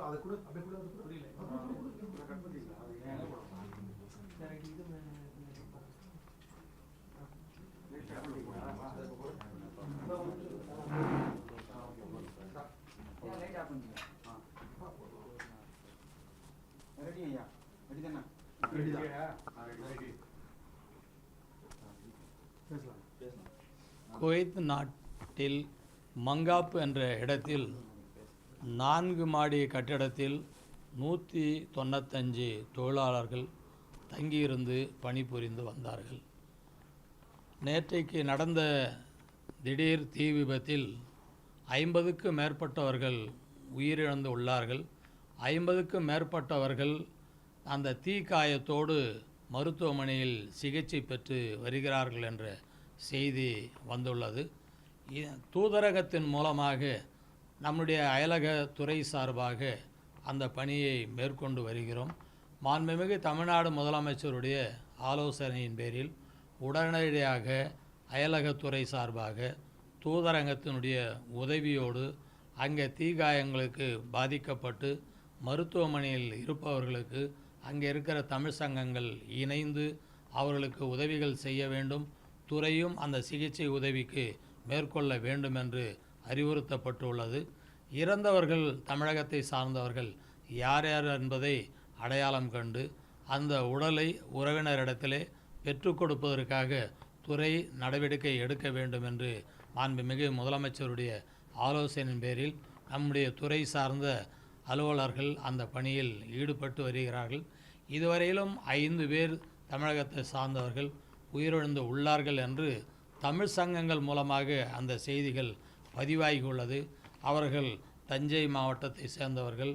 அதை கூட அப்படியே கூட அது கூட புரியல ரெடி ஐயா ரெடி தானே பேசலாம் குவைத் நாட்டில் மங்காப் என்ற இடத்தில் நான்கு மாடி கட்டிடத்தில் நூற்றி தொண்ணூத்தஞ்சு தொழிலாளர்கள் தங்கியிருந்து பணிபுரிந்து வந்தார்கள். நேற்றைக்கு நடந்த திடீர் தீ விபத்தில் ஐம்பதுக்கு மேற்பட்டவர்கள் உயிரிழந்து உள்ளார்கள். ஐம்பதுக்கும் மேற்பட்டவர்கள் அந்த தீ காயத்தோடு மருத்துவமனையில் சிகிச்சை பெற்று வருகிறார்கள் என்ற செய்தி வந்துள்ளது. தூதரகத்தின் மூலமாக நம்முடைய அயலக துறை சார்பாக அந்த பணியை மேற்கொண்டு வருகிறோம். மாண்புமிகு தமிழ்நாடு முதலமைச்சருடைய ஆலோசனையின் பேரில் உடனடியாக அயலகத்துறை சார்பாக தூதரங்கத்தினுடைய உதவியோடு அங்கே தீகாயங்களுக்கு பாதிக்கப்பட்டு மருத்துவமனையில் இருப்பவர்களுக்கு அங்கே இருக்கிற தமிழ் சங்கங்கள் இணைந்து அவர்களுக்கு உதவிகள் செய்ய வேண்டும். துறையும் அந்த சிகிச்சை உதவிக்கு மேற்கொள்ள வேண்டும் என்று அறிவுறுத்தப்பட்டுள்ளது. இறந்தவர்கள் தமிழகத்தை சார்ந்தவர்கள் யார் யார் என்பதை அடையாளம் கண்டு அந்த உடலை உறவினரிடத்திலே பெற்றுக் கொடுப்பதற்காக துறை நடவடிக்கை எடுக்க வேண்டும் என்று மாண்புமிகு முதலமைச்சருடைய ஆலோசனையின் பேரில் நம்முடைய துறை சார்ந்த அலுவலர்கள் அந்த பணியில் ஈடுபட்டு வருகிறார்கள். இதுவரையிலும் ஐந்து பேர் தமிழகத்தை சார்ந்தவர்கள் உயிரிழந்து உள்ளார்கள் என்று தமிழ் சங்கங்கள் மூலமாக அந்த செய்திகள் பதிவாகியுள்ளது. அவர்கள் தஞ்சை மாவட்டத்தை சேர்ந்தவர்கள்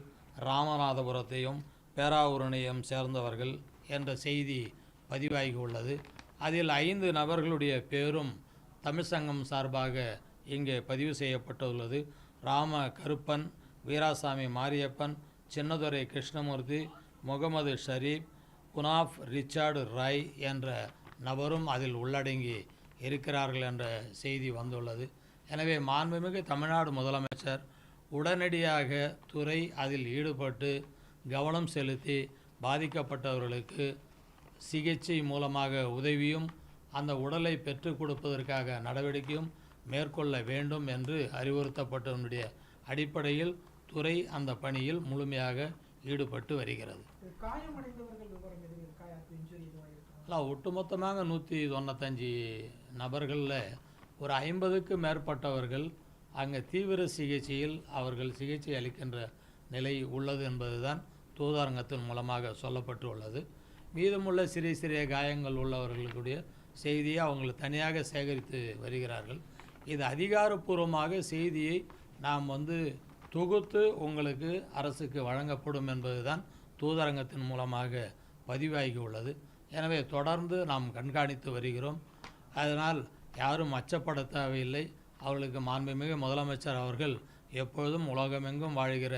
ராமநாதபுரத்தையும் பேராவூரணையும் சேர்ந்தவர்கள் என்ற செய்தி பதிவாகியுள்ளது. அதில் ஐந்து நபர்களுடைய பேரும் தமிழ் சங்கம் சார்பாக இங்கே பதிவு செய்யப்பட்டுள்ளது. ராம கருப்பன் வீராசாமி மாரியப்பன் சின்னதுரை கிருஷ்ணமூர்த்தி முகமது ஷரீப் குனாஃப் ரிச்சார்டு ராய் என்ற நபரும் அதில் உள்ளடங்கி இருக்கிறார்கள் என்ற செய்தி வந்துள்ளது. எனவே மாண்புமிகு தமிழ்நாடு முதலமைச்சர் உடனடியாக துறை அதில் ஈடுபட்டு கவனம் செலுத்தி பாதிக்கப்பட்டவர்களுக்கு சிகிச்சை மூலமாக உதவியும் அந்த உடலை பெற்றுக் கொடுப்பதற்காக நடவடிக்கையும் மேற்கொள்ள வேண்டும் என்று அறிவுறுத்தப்பட்டதனுடைய அடிப்படையில் துறை அந்த பணியில் முழுமையாக ஈடுபட்டு வருகிறது. இல்லை ஒட்டுமொத்தமாக நூற்றி தொண்ணூத்தஞ்சு நபர்களில் ஒரு ஐம்பதுக்கு மேற்பட்டவர்கள் அங்கே தீவிர சிகிச்சையில் அவர்கள் சிகிச்சை அளிக்கின்ற நிலை உள்ளது என்பதுதான் தூதரங்கத்தின் மூலமாக சொல்லப்பட்டு உள்ளது மீதமுள்ள சிறிய சிறிய காயங்கள் உள்ளவர்களுடைய செய்தியை அவங்களை தனியாக சேகரித்து வருகிறார்கள். இது அதிகாரப்பூர்வமாக செய்தியை நாம் வந்து தொகுத்து உங்களுக்கு அரசுக்கு வழங்கப்படும் என்பதுதான் தூதரங்கத்தின் மூலமாக பதிவாகி உள்ளது எனவே தொடர்ந்து நாம் கண்காணித்து வருகிறோம். அதனால் யாரும் அச்சப்பட தேவையில்லை. அவர்களுக்கு மாண்புமிகு முதலமைச்சர் அவர்கள் எப்பொழுதும் உலகமெங்கும் வாழ்கிற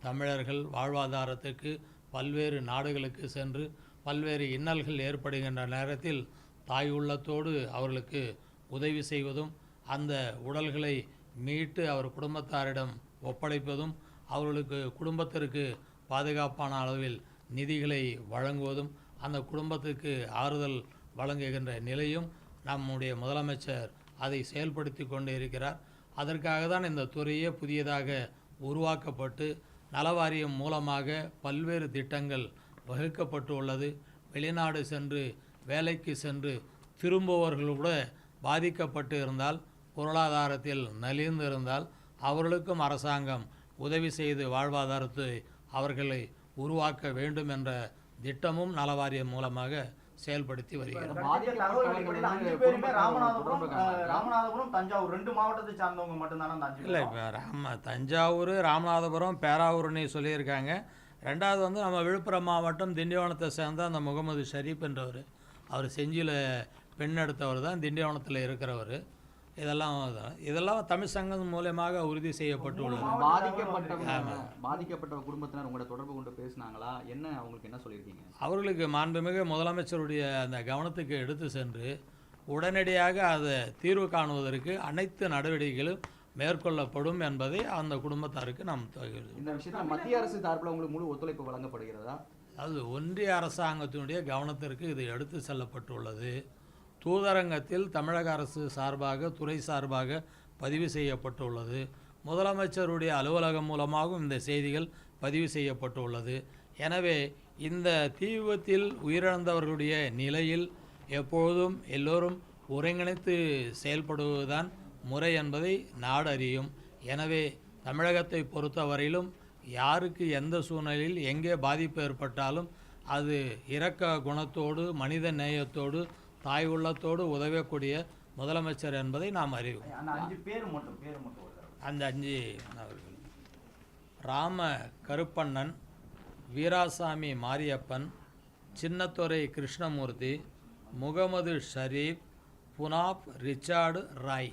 தமிழர்கள் வாழ்வாதாரத்திற்கு பல்வேறு நாடுகளுக்கு சென்று பல்வேறு இன்னல்கள் ஏற்படுகின்ற நேரத்தில் தாய் உள்ளத்தோடு அவர்களுக்கு உதவி செய்வதும் அந்த உடல்களை மீட்டு அவர் குடும்பத்தாரிடம் ஒப்படைப்பதும் அவர்களுக்கு குடும்பத்திற்கு பாதுகாப்பான அளவில் நிதிகளை வழங்குவதும் அந்த குடும்பத்துக்கு ஆறுதல் வழங்குகின்ற நிலையும் நம்முடைய முதலமைச்சர் அதை செயல்படுத்தி கொண்டு இருக்கிறார். அதற்காக தான் இந்த துறையே புதியதாக உருவாக்கப்பட்டு நலவாரியம் மூலமாக பல்வேறு திட்டங்கள் வகுக்கப்பட்டு உள்ளது. வெளிநாடு சென்று வேலைக்கு சென்று திரும்புபவர்கள் கூட பாதிக்கப்பட்டு இருந்தால் பொருளாதாரத்தில் நலிந்து இருந்தால் அவர்களுக்கும் அரசாங்கம் உதவி செய்து வாழ்வாதாரத்தை அவர்களை உருவாக்க வேண்டும் என்ற திட்டமும் நலவாரியம் மூலமாக செயல்படுத்தி ராமநாதபுரம் தஞ்சாவூர் ரெண்டு மாவட்டத்தை சார்ந்தவங்க மட்டும்தானே அஞ்சு இல்லை? இப்போ ராம தஞ்சாவூர் ராமநாதபுரம் பேராவூர்னு சொல்லியிருக்காங்க. ரெண்டாவது வந்து நம்ம விழுப்புரம் மாவட்டம் திண்டிவனத்தை சேர்ந்த அந்த முகமது ஷரீப் என்றவர். அவர் செஞ்சியில் பெண் எடுத்தவர் தான் திண்டிவனத்தில் இருக்கிறவர். இதெல்லாம் தான். இதெல்லாம் தமிழ் சங்கம் மூலயமாக உறுதி செய்யப்பட்டுள்ளது. பாதிக்கப்பட்டவங்க. பாதிக்கப்பட்ட குடும்பத்தினர் உங்களோட தொடர்பு கொண்டு பேசுனாங்களா? என்ன அவங்களுக்கு என்ன சொல்லியிருக்கீங்க? அவர்களுக்கு மாண்புமிகு முதலமைச்சருடைய அந்த கவனத்துக்கு எடுத்து சென்று உடனடியாக அதை தீர்வு காணுவதற்கு அனைத்து நடவடிக்கைகளும் மேற்கொள்ளப்படும் என்பதை அந்த குடும்பத்தாருக்கு நாம் தகவல் இந்த விஷயத்துல மத்திய அரசு தரப்புல உங்களுக்கு முழு ஒத்துழைப்பு வழங்கப்படுகிறதா? அது ஒன்றிய அரசாங்கத்தினுடைய கவனத்திற்கு இது எடுத்து செல்லப்பட்டுள்ளது. தூதரங்கத்தில் தமிழக அரசு சார்பாக துறை சார்பாக பதிவு செய்யப்பட்டுள்ளது. முதலமைச்சருடைய அலுவலகம் மூலமாகவும் இந்த செய்திகள் பதிவு செய்யப்பட்டுள்ளது. எனவே இந்த தீ விபத்தில் உயிரிழந்தவர்களுடைய நிலையில் எப்பொழுதும் எல்லோரும் ஒருங்கிணைத்து செயல்படுவதுதான் முறை என்பதை நாடு அறியும் எனவே தமிழகத்தை பொறுத்தவரையிலும் யாருக்கு எந்த சூழ்நிலையில் எங்கே பாதிப்பு ஏற்பட்டாலும் அது இரக்க குணத்தோடு மனித நேயத்தோடு தாய் உள்ளத்தோடு உதவக்கூடிய முதலமைச்சர் என்பதை நாம் அறிவோம். அந்த அஞ்சு நபர்கள் ராம கருப்பண்ணன் வீராசாமி மாரியப்பன் சின்னத்துறை கிருஷ்ணமூர்த்தி முகமது ஷரீப் புனாப் ரிச்சார்டு ராய்.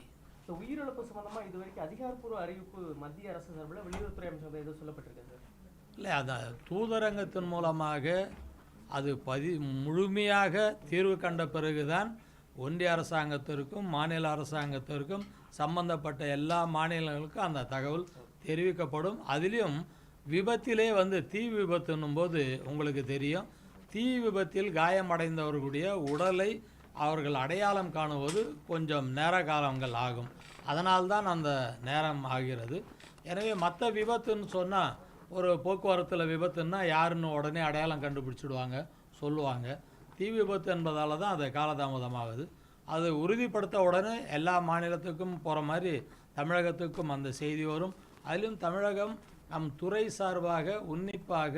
உயிரிழப்பு சம்பந்தமா இது வரைக்கும் அதிகாரப்பூர்வ அறிவிப்பு மத்திய அரசு சார்பில் வெளியுறவுத்துறை அமைச்சர் எதுவும் சொல்லப்பட்டிருக்கு இல்லை அந்த தூதரங்கத்தின் மூலமாக அது பதி முழுமையாக தீர்வு கண்ட பிறகுதான் ஒன்றிய அரசாங்கத்திற்கும் மாநில அரசாங்கத்திற்கும் சம்பந்தப்பட்ட எல்லா மாநிலங்களுக்கும் அந்த தகவல் தெரிவிக்கப்படும். அதிலும் விபத்திலே வந்து தீ விபத்துன்னும் போது உங்களுக்கு தெரியும் தீ விபத்தில் காயமடைந்தவர்களுடைய உடலை அவர்கள் அடையாளம் காணுவது கொஞ்சம் நேர காலங்கள் ஆகும். அதனால்தான் அந்த நேரம் ஆகிறது. எனவே மற்ற விபத்துன்னு சொன்னால் ஒரு போக்குவரத்தில் விபத்துன்னா யாருன்னு உடனே அடையாளம் கண்டுபிடிச்சிடுவாங்க சொல்லுவாங்க. தீ விபத்து என்பதால தான் அது காலதாமதமாகுது. அது உறுதிப்படுத்த உடனே எல்லா மாநிலத்துக்கும் போகிற மாதிரி தமிழகத்துக்கும் அந்த செய்தி வரும். அதிலும் தமிழகம் நம் துறை சார்பாக உன்னிப்பாக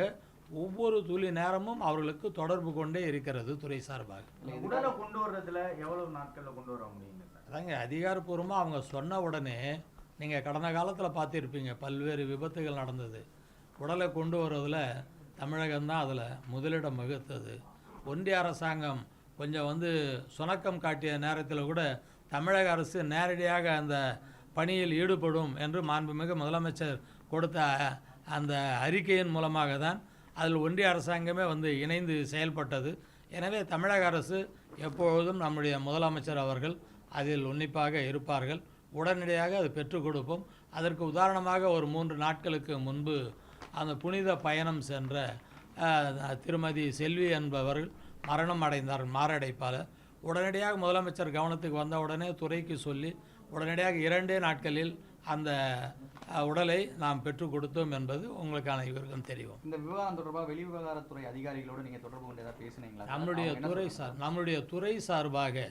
ஒவ்வொரு துளி நேரமும் அவர்களுக்கு தொடர்பு கொண்டே இருக்கிறது துறை சார்பாக. உடலை கொண்டு வர்றதுல எவ்வளவு நாட்கள்ல கொண்டு வர முடியும் சார் அதாங்க அதிகாரப்பூர்வமாக அவங்க சொன்ன உடனே நீங்கள் கடந்த காலத்தில் பார்த்துருப்பீங்க பல்வேறு விபத்துகள் நடந்தது. உடலை கொண்டு வர்றதுல தமிழகம் தான் அதில் முதலிடம் வகுத்தது. ஒன்றிய அரசாங்கம் கொஞ்சம் வந்து சுணக்கம் காட்டிய நேரத்தில் கூட தமிழக அரசு நேரடியாக அந்த பணியில் ஈடுபடும் என்று மாண்புமிகு முதலமைச்சர் கொடுத்த அந்த அறிக்கையின் மூலமாக தான் அதில் ஒன்றிய அரசாங்கமே வந்து இணைந்து செயல்பட்டது. எனவே தமிழக அரசு எப்பொழுதும் நம்முடைய முதலமைச்சர் அவர்கள் அதில் உன்னிப்பாக இருப்பார்கள். உடனடியாக அது பெற்றுக் கொடுப்போம். அதற்கு உதாரணமாக ஒரு மூன்று நாட்களுக்கு முன்பு அந்த புனித பயணம் சென்ற திருமதி செல்வி என்பவர்கள் மரணம் அடைந்தார் மாரடைப்பால் உடனடியாக முதலமைச்சர் கவனத்துக்கு வந்த உடனே துறைக்கு சொல்லி உடனடியாக இரண்டே நாட்களில் அந்த உடலை நாம் பெற்றுக் கொடுத்தோம் என்பது உங்களுக்கான இவருக்கும் தெரியும். இந்த விவகாரம் தொடர்பாக வெளிவிவகாரத்துறை அதிகாரிகளோட நீங்க தொடர்பு கொண்டு ஏதாவது பேசுனீங்களா? என்ன துறை? சார் நம்முடைய துறை சார்பாக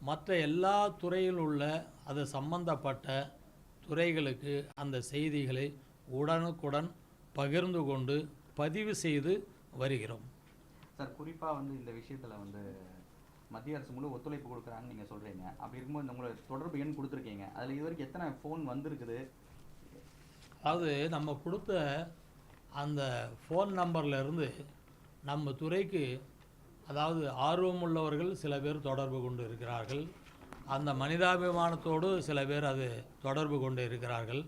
மற்ற எல்லா துறையில் உள்ள அது சம்பந்தப்பட்ட துறைகளுக்கு அந்த செய்திகளை உடனுக்குடன் பகிர்ந்து கொண்டு பதிவு செய்து வருகிறோம். சார் குறிப்பா வந்து இந்த விஷயத்துல வந்து மத்திய அரசு முழு ஒத்துழைப்பு கொடுக்குறாங்கன்னு நீங்க சொல்றீங்க. அப்படி இருக்கும்போது உங்களோட தொடர்பு எண் கொடுத்துருக்கீங்க. அதுல இது வரைக்கும் எத்தனை ஃபோன் வந்திருக்குது? அதாவது நம்ம கொடுத்த அந்த ஃபோன் நம்பர்ல இருந்து நம்ம துறைக்கு அதாவது ஆர்வமுள்ளவர்கள் சில பேர் தொடர்பு கொண்டு இருக்கிறார்கள். அந்த மனிதாபிமானத்தோடு சில பேர் அது தொடர்பு கொண்டு இருக்கிறார்கள்.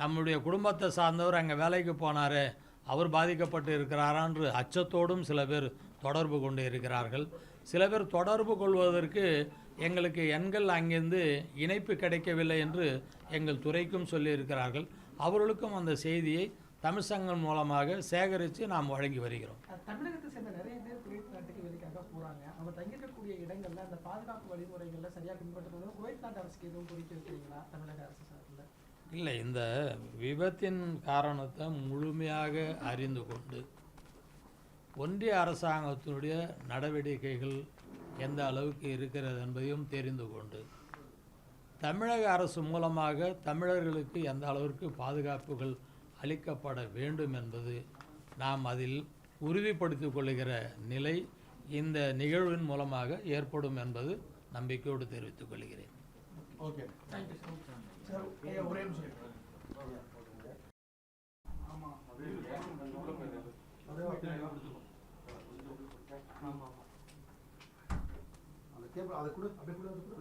நம்முடைய குடும்பத்தை சார்ந்தவர் அங்கே வேலைக்கு போனார் அவர் பாதிக்கப்பட்டு இருக்கிறாரான்று அச்சத்தோடும் சில பேர் தொடர்பு கொண்டு இருக்கிறார்கள். சில பேர் தொடர்பு கொள்வதற்கு எங்களுக்கு எண்கள் அங்கிருந்து இணைப்பு கிடைக்கவில்லை என்று எங்கள் துறைக்கும் சொல்லியிருக்கிறார்கள். அவர்களுக்கும் அந்த செய்தியை தமிழ் சங்கம் மூலமாக சேகரித்து நாம் வழங்கி வருகிறோம். தமிழகத்தை சேர்ந்த நிறைய பேர் குவைத் நாட்டுக்கு வேலைக்காக போகிறாங்க அவங்க தங்கியிருக்கக்கூடிய இடங்களில் அந்த பாதுகாப்பு வழிமுறைகளில் சரியாக பின்பற்றுறது குவைத் நாட்டு அரசுக்கு எதுவும் குறித்து வைக்கிறீங்களா? தமிழக அரசு இல்லை இந்த விபத்தின் காரணத்தை முழுமையாக அறிந்து கொண்டு ஒன்றிய அரசாங்கத்தினுடைய நடவடிக்கைகள் எந்த அளவுக்கு இருக்கிறது என்பதையும் தெரிந்து கொண்டு தமிழக அரசு மூலமாக தமிழர்களுக்கு எந்த அளவிற்கு பாதுகாப்புகள் அளிக்கப்பட வேண்டும் என்பது நாம் அதில் உறுதிப்படுத்திக் கொள்ளுகிற நிலை இந்த நிகழ்வின் மூலமாக ஏற்படும் என்பது நம்பிக்கையோடு தெரிவித்துக் கொள்கிறேன். ஓகே. தேங்க்யூ சார் சார் ஒரே நிமிஷம் அதே அப்படியே கொடுத்துருவோம். அந்த கேபிள் அதை கூட அப்படியே கூட.